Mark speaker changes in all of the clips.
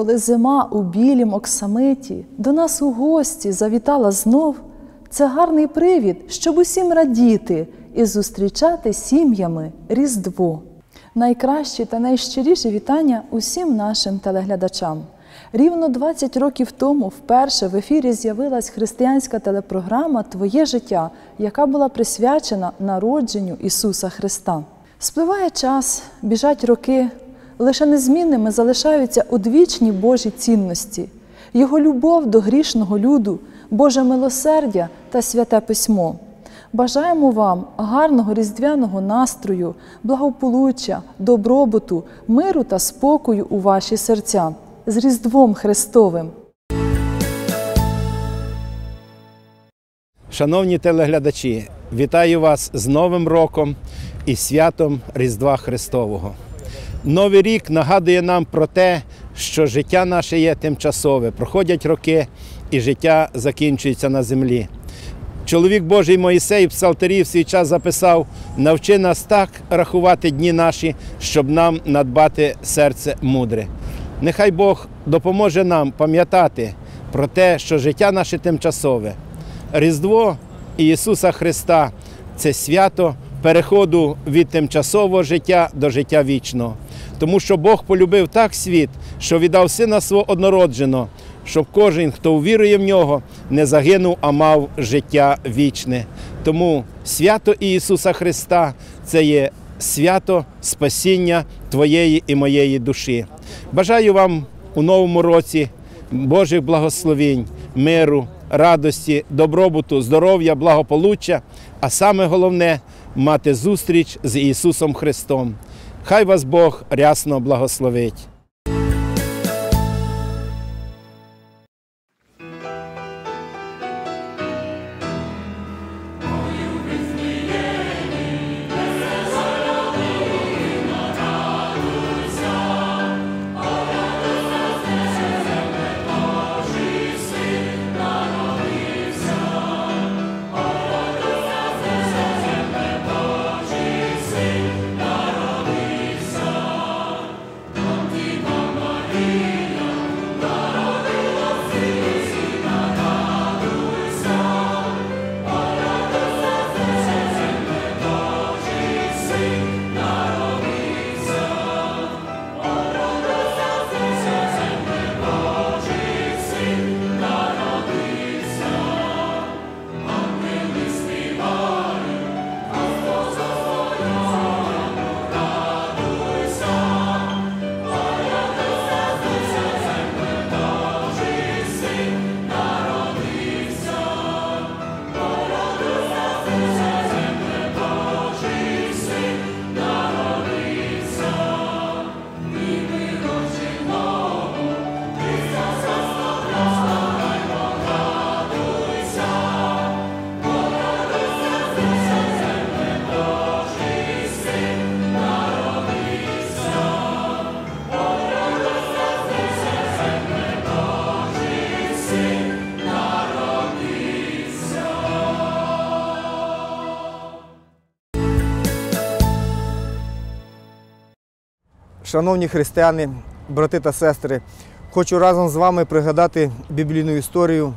Speaker 1: коли зима у білім оксамиті до нас у гості завітала знов, це гарний привід, щоб усім радіти і зустрічати сім'ями Різдво. Найкращі та найщиріші вітання усім нашим телеглядачам. Рівно 20 років тому вперше в ефірі з'явилась християнська телепрограма Твоє життя, яка була присвячена народженню Ісуса Христа. Спливає час, біжать роки, лише незмінними залишаються одвічні Божі цінності, Його любов до грішного люду, Боже милосердя та святе письмо. Бажаємо вам гарного різдвяного настрою, благополуччя, добробуту, миру та спокою у ваші серця з Різдвом Христовим.
Speaker 2: Шановні телеглядачі, вітаю вас з Новим роком і святом Різдва Христового. Новий рік нагадує нам про те, що життя наше є тимчасове, проходять роки і життя закінчується на землі. Чоловік Божий Моїсей в Псалтирі в свій час записав: навчи нас так рахувати дні наші, щоб нам надбати серце мудре. Нехай Бог допоможе нам пам'ятати про те, що життя наше тимчасове. Різдво Ісуса Христа це свято переходу від тимчасового життя до життя вічного. Тому що Бог полюбив так світ, що віддав сина свого однородженого, щоб кожен, хто увірує в нього, не загинув, а мав життя вічне. Тому свято Ісуса Христа це є свято спасіння твоєї і моєї душі. Бажаю вам у новому році Божих благословень, миру, радості, добробуту, здоров'я, благополуччя, а саме головне мати зустріч з Ісусом Христом. Хай вас Бог рясно благословить.
Speaker 3: Шановні християни, брати та сестри, хочу разом з вами пригадати біблійну історію,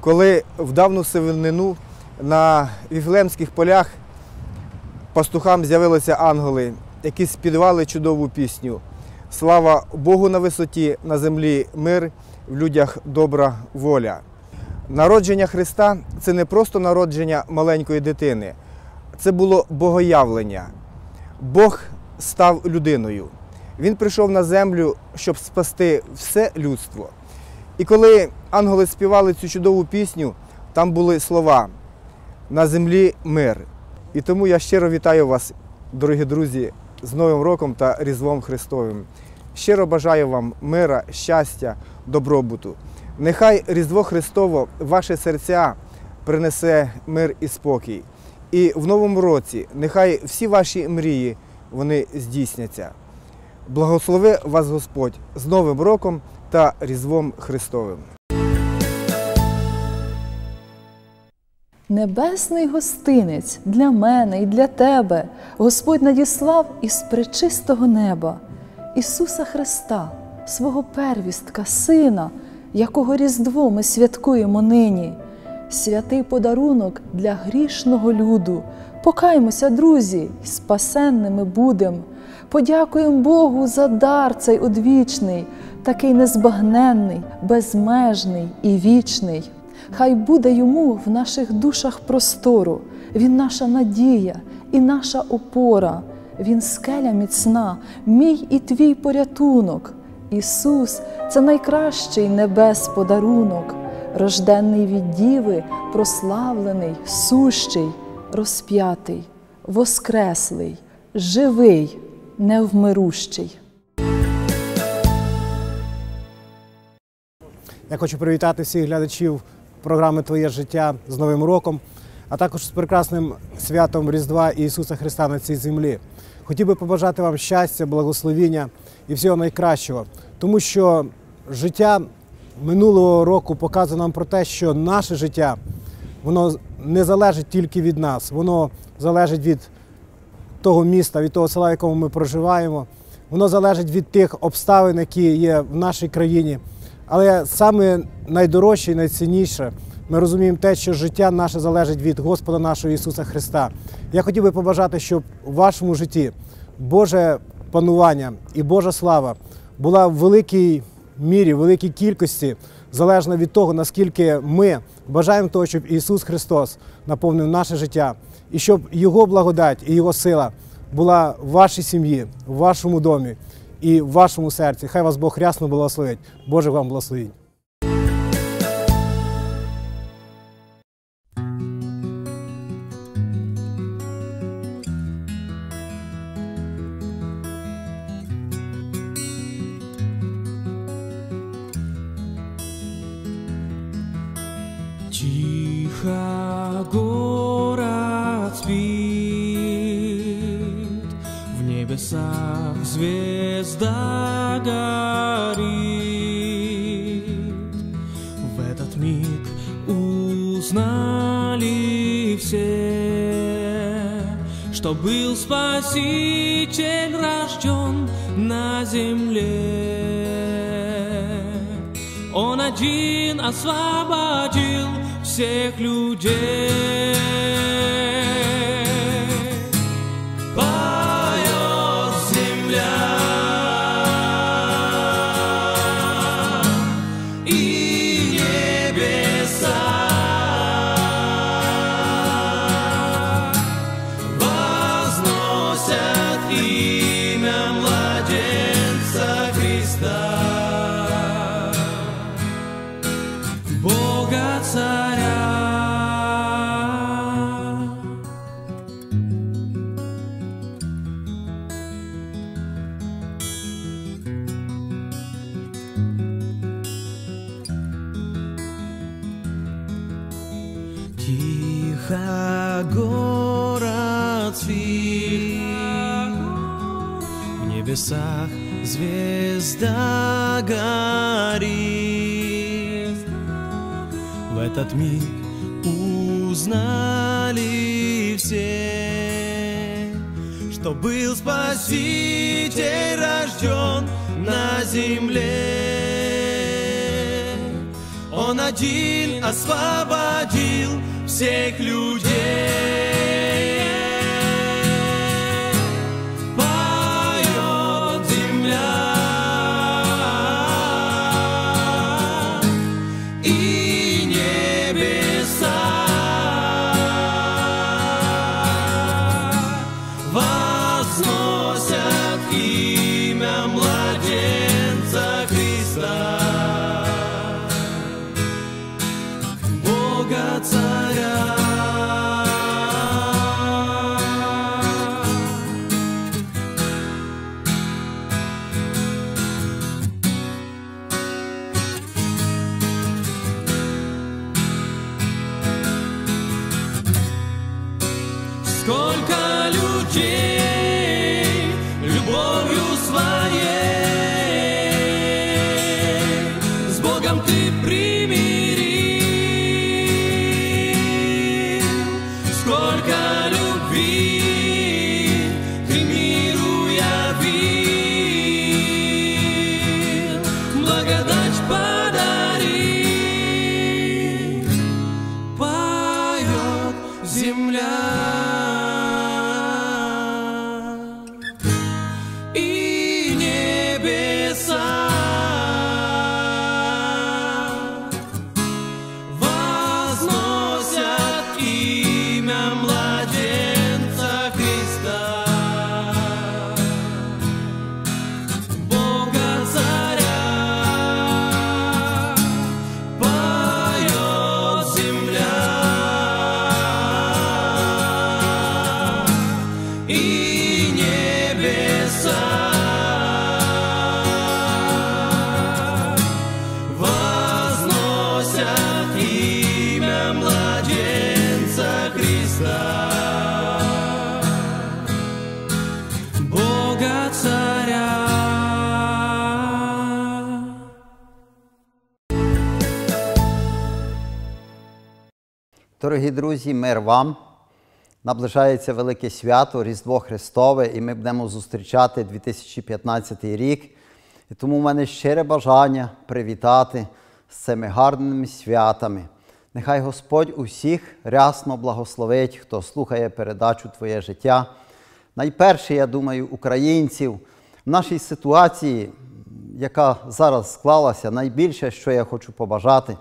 Speaker 3: коли в давну сивинину на віфлемських полях пастухам з'явилися ангели, які співали чудову пісню. Слава Богу на висоті, на землі мир, в людях добра воля. Народження Христа це не просто народження маленької дитини, це було богоявлення. Бог став людиною. Він прийшов на землю, щоб спасти все людство. І коли ангели співали цю чудову пісню, там були слова на землі мир. І тому я щиро вітаю вас, дорогі друзі, з Новим роком та Різдвом Христовим. Щиро бажаю вам мира, щастя, добробуту. Нехай Різдво Христово в ваші серця принесе мир і спокій. І в новому році нехай всі ваші мрії вони здійсняться. Благослови вас Господь з Новим роком та Різдвом Христовим.
Speaker 1: Небесний гостинець для мене і для тебе Господь надіслав із пречистого неба Ісуса Христа, свого первістка, сина, якого Різдво ми святкуємо нині. Святий подарунок для грішного люду. Покаймося, друзі, й спасенними будем. Подякуємо Богу за дар цей одвічний, такий незбагненний, безмежний і вічний. Хай буде йому в наших душах простору, він наша надія і наша опора, він скеля міцна, мій і твій порятунок. Ісус це найкращий небес подарунок, рожденний від діви, прославлений, сущий, розп'ятий, воскреслий, живий, невмирущий.
Speaker 4: Я хочу привітати всіх глядачів програми Твоє життя з Новим роком, а також з прекрасним святом Різдва Ісуса Христа на цій землі. Хотів би побажати вам щастя, благословіння і всього найкращого, тому що життя минулого року показує нам про те, що наше життя воно не залежить тільки від нас, воно залежить від того міста, від того села, в якому ми проживаємо. Воно залежить від тих обставин, які є в нашій країні. Але саме найдорожче і найцінніше, ми розуміємо те, що життя наше залежить від Господа нашого Ісуса Христа. Я хотів би побажати, щоб у вашому житті Боже панування і Божа слава була в великій мірі, в великій кількості, залежно від того, наскільки ми бажаємо того, щоб Ісус Христос наповнив наше життя, і щоб Його благодать і Його сила була в вашій сім'ї, в вашому домі і в вашому серці. Хай вас Бог рясно благословить. Боже вам благословить.
Speaker 5: Небесах звезда горит. В этот миг узнали все, что был Спаситель рожден на земле. Он один освободил всех людей. Этот миг узнали все, что был Спаситель рожден на земле. Он один освободил всех людей.
Speaker 6: Дорогі друзі, мир вам. Наближається велике свято Різдво Христове, і ми будемо зустрічати 2015 рік. І тому в мене щире бажання привітати з цими гарними святами. Нехай Господь усіх рясно благословить, хто слухає передачу Твоє життя. Найперше, я думаю, українців в нашій ситуації, яка зараз склалася, найбільше, що я хочу побажати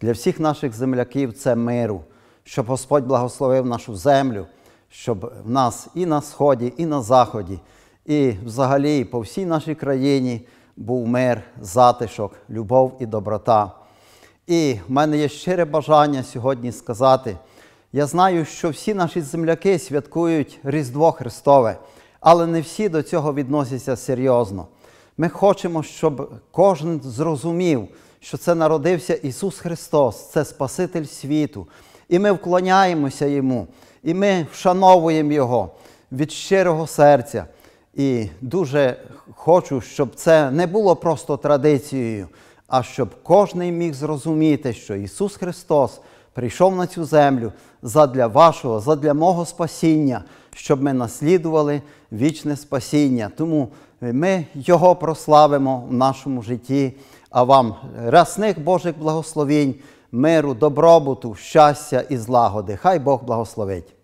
Speaker 6: для всіх наших земляків, це миру, щоб Господь благословив нашу землю, щоб в нас і на сході, і на заході, і взагалі по всій нашій країні був мир, затишок, любов і доброта. І в мене є щире бажання сьогодні сказати. Я знаю, що всі наші земляки святкують Різдво Христове, але не всі до цього відносяться серйозно. Ми хочемо, щоб кожен зрозумів, що це народився Ісус Христос, це Спаситель світу. І ми вклоняємося Йому, і ми вшановуємо Його від щирого серця. І дуже хочу, щоб це не було просто традицією, а щоб кожен міг зрозуміти, що Ісус Христос прийшов на цю землю задля вашого, задля мого спасіння, щоб ми наслідували вічне спасіння. Тому ми Його прославимо в нашому житті, а вам рясних Божих благословінь, миру, добробуту, щастя і злагоди. Хай Бог благословить.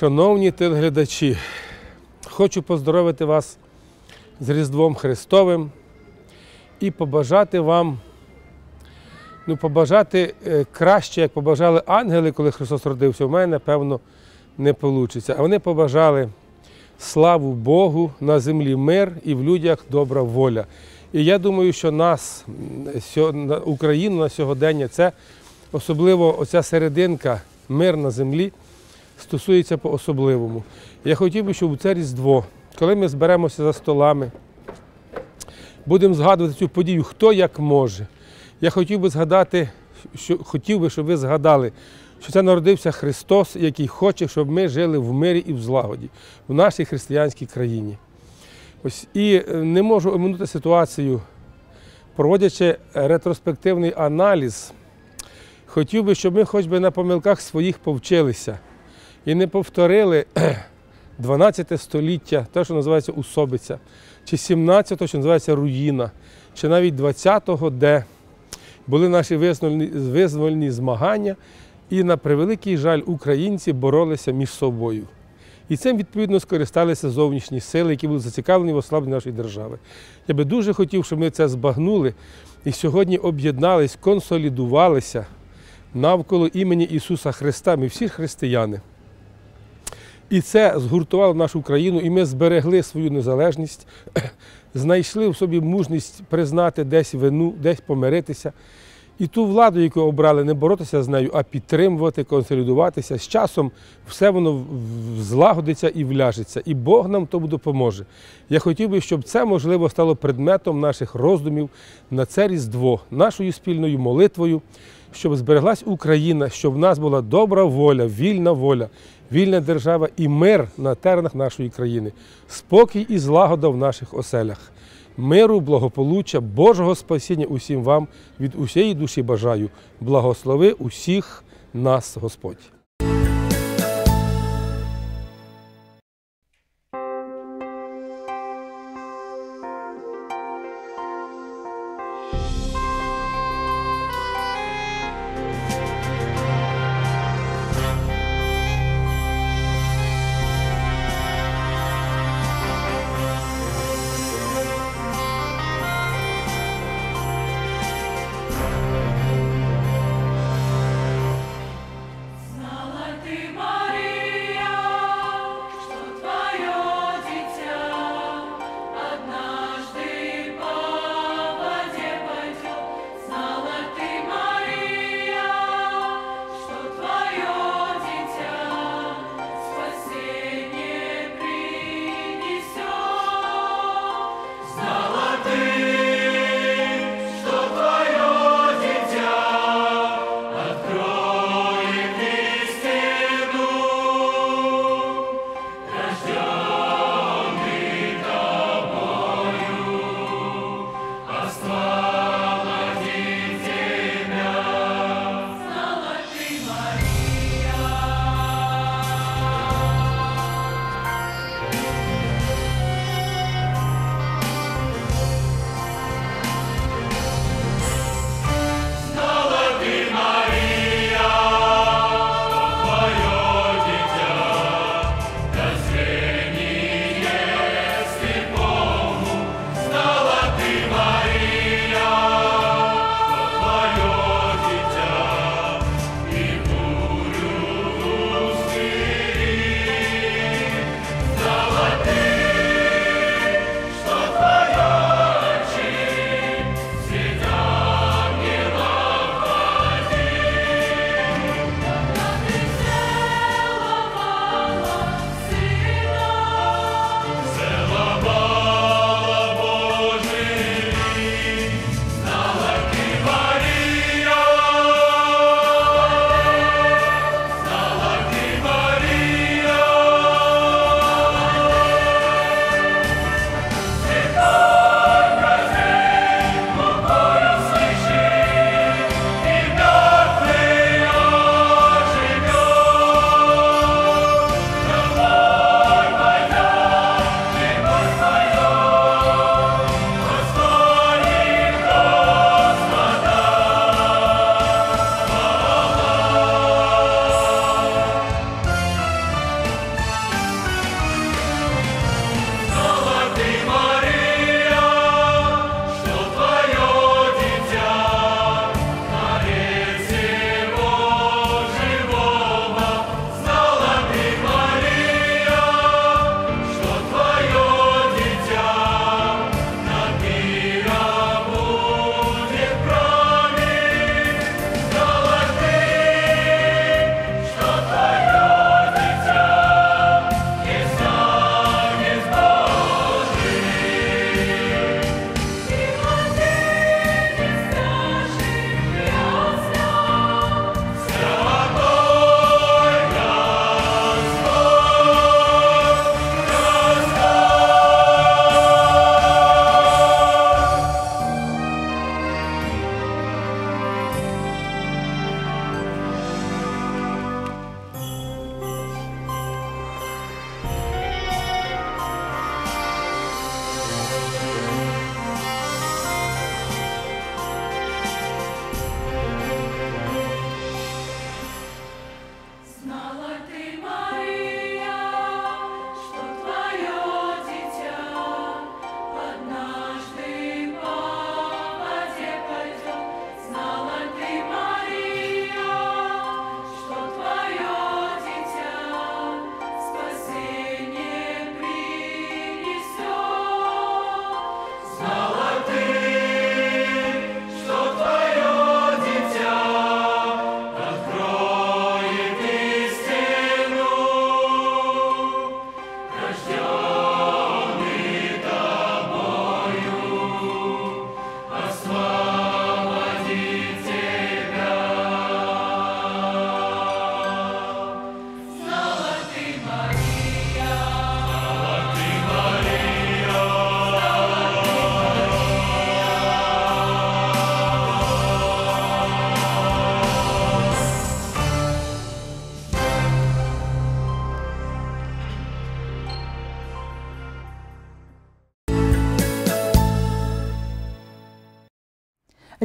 Speaker 7: Шановні телеглядачі, хочу поздоровити вас з Різдвом Христовим і побажати вам, ну, побажати е, краще, як побажали ангели, коли Христос родився. У мене, напевно, не вийде. А вони побажали славу Богу на землі мир і в людях добра воля. І я думаю, що нас, на Україну на сьогодення, це особливо оця серединка мир на землі стосується по-особливому. Я хотів би, щоб у це Різдво, коли ми зберемося за столами, будемо згадувати цю подію, хто як може. Я хотів би згадати, що хотів би, щоб ви згадали, що це народився Христос, який хоче, щоб ми жили в мирі і в злагоді в нашій християнській країні. Ось і е, не можу оминути ситуацію, проводячи ретроспективний аналіз, хотів би, щоб ми хоч би на помилках своїх повчилися і не повторили 12 століття, те, що називається усобиця, чи 17-го, що називається руїна, чи навіть 20-го, де були наші визвольні, визвольні змагання, і на превеликий жаль українці боролися між собою. І цим відповідно скористалися зовнішні сили, які були зацікавлені в ослабленні нашої держави. Я би дуже хотів, щоб ми це збагнули і сьогодні об'єднались, консолідувалися навколо імені Ісуса Христа. Ми всі християни. І це згуртувало нашу країну, і ми зберегли свою незалежність, знайшли в собі мужність признати десь вину, десь помиритися. І ту владу, яку обрали, не боротися з нею, а підтримувати, консолідуватися. З часом все воно злагодиться і вляжеться. І Бог нам тому допоможе. Я хотів би, щоб це, можливо, стало предметом наших роздумів на це Різдво, нашою спільною молитвою, щоб збереглась Україна, щоб в нас була добра воля, вільна воля, вільна держава і мир на теренах нашої країни, спокій і злагода в наших оселях. Миру, благополуччя, Божого спасіння усім вам від усієї душі бажаю. Благослови усіх нас, Господь.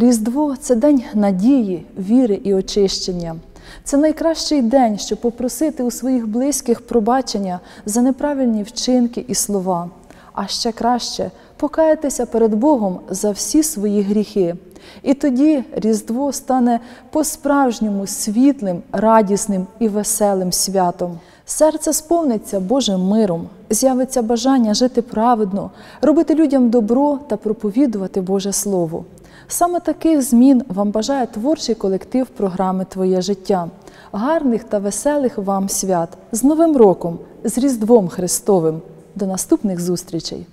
Speaker 1: Різдво це день надії, віри і очищення. Це найкращий день, щоб попросити у своїх близьких пробачення за неправильні вчинки і слова. А ще краще покаятися перед Богом за всі свої гріхи. І тоді Різдво стане по-справжньому світлим, радісним і веселим святом. Серце сповниться Божим миром, з'явиться бажання жити праведно, робити людям добро та проповідувати Боже Слово. Саме таких змін вам бажає творчий колектив програми Твоє життя. Гарних та веселих вам свят з Новим роком, з Різдвом Христовим. До наступних зустрічей!